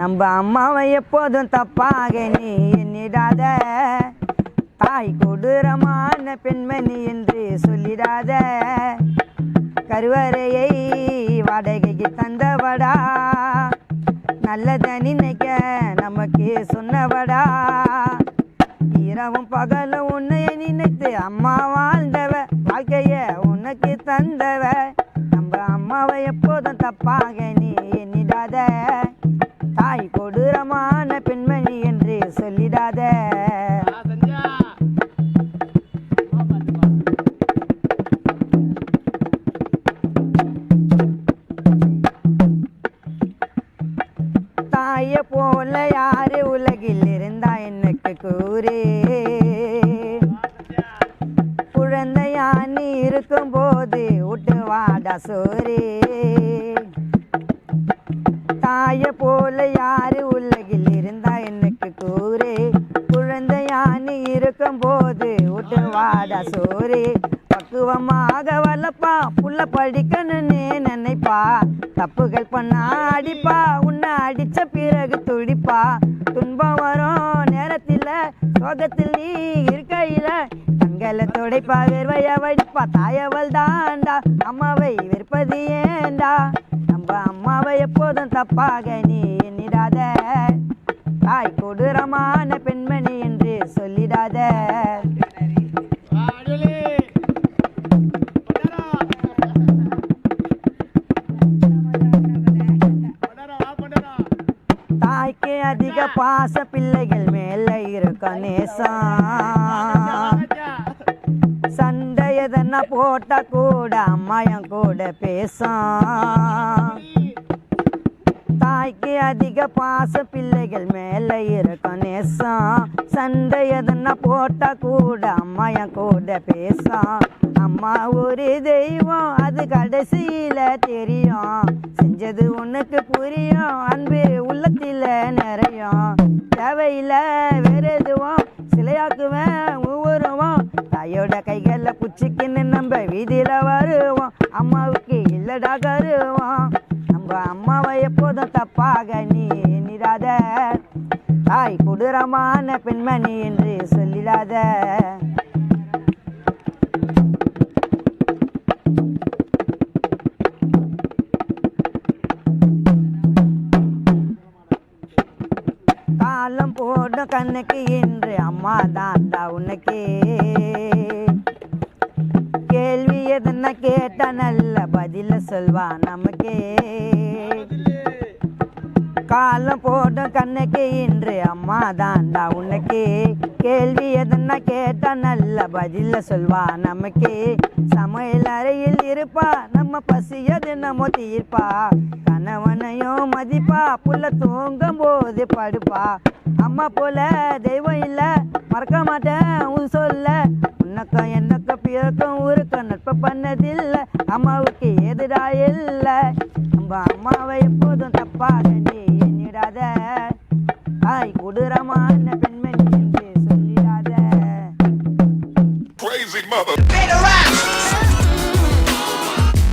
நம்ம அம்மாவை எப்போதும் தப்பாக நீ எண்ணிடாத. தாய் கொடூரமான பெண்மணி என்று சொல்லிடாத. கருவறையை வாடகைக்கு தந்தவடா. நல்லதை நினைக்க நமக்கு சொன்னவடா. இரவும் பகலும் உன்னைய நினைத்து அம்மா வாழ்ந்தவ வாழ்க்கைய உனக்கு தந்தவ. நம்ம அம்மாவை எப்போதும் தப்பாக போல யாரு உலகில் இருந்தா எனக்கு கூறு. குழந்தையா நீ இருக்கும் போது விட்டு வாடா சோறு. தாய போல யாரு உலகில் இருந்தா எனக்கு கூறு. குழந்தையா நீ இருக்கும் போது விட்டு வாடா சோறு. பக்குவமாக வளப்பா புள்ள படிக்கணும்னு நினைப்பா. தப்புகள் பண்ணா அடிப்பா உன்னை அடிச்ச பிறகு துடிப்பா துன்பம் வரும் நேரத்தில் சோகத்தில் நீ இருக்கையில. கண்களை துடைப்பா வேர்வைய வடிப்பா. தாயவள் தாண்டா அம்மாவை விற்பது ஏண்டா? நம்ம அம்மாவை எப்போதும் தப்பாக நீ எண்ணிடாத. அதிக பாச பிள்ளைகள் மேல இருக்க நேசம் சண்டை எதனா போட்ட கூட அம்மாயம் கூட பேசும் தாய்க்கு அதிக பாச பிள்ளைகள் மேல இருக்க நேசம் சண்டை எதுன்னா போட்டா கூட அம்மாயம் கூட பேசும் அம்மா ஒரு தெய்வம் அது கடைசியில தெரியும். செஞ்சது உனக்கு புரியும் அன்பு உள்ளத்தில நிறையும். தேவையில்ல வேற எதுவும் சிலையாக்குவேன் ஒவ்வொருவோம் தாயோட கைகளில் குச்சிக்குன்னு நம்ம வீதியில வருவோம். அம்மாவுக்கு இல்லடா கருவோம். நம்ம அம்மாவை எப்போதும் தப்பாக தாய் கொடூரமான பெண்மணி என்று சொல்லிடாத காலம் போடும் கண்ணுக்கு என்று அம்மா தா உனக்கு. கேள்வி எதுன்னா கேட்டா நல்ல பதில சொல்வா நமக்கே. காலம் போடும் கண்ணுக்கு இன்று அம்மா தாண்டா உனக்கு. கேள்வி எதுன்னா கேட்டா நல்ல பதில சொல்வா நமக்கு. சமையல் அறையில் இருப்பா நம்ம பசிய தினமோ தீர்ப்பா. கணவனையும் மதிப்பா புள்ள தூங்கும் போது படுப்பா. அம்மா போல தெய்வம் இல்லை மறக்க மாட்டேன் உன் சொல்ல. உனக்கு எனக்கு பிறக்கும் ஊருக்கு நட்பு பண்ணதில்லை அம்மாவுக்கு எதிராக இல்லை. நம்ம அம்மாவை எப்போதும் தப்பாக நீ mother.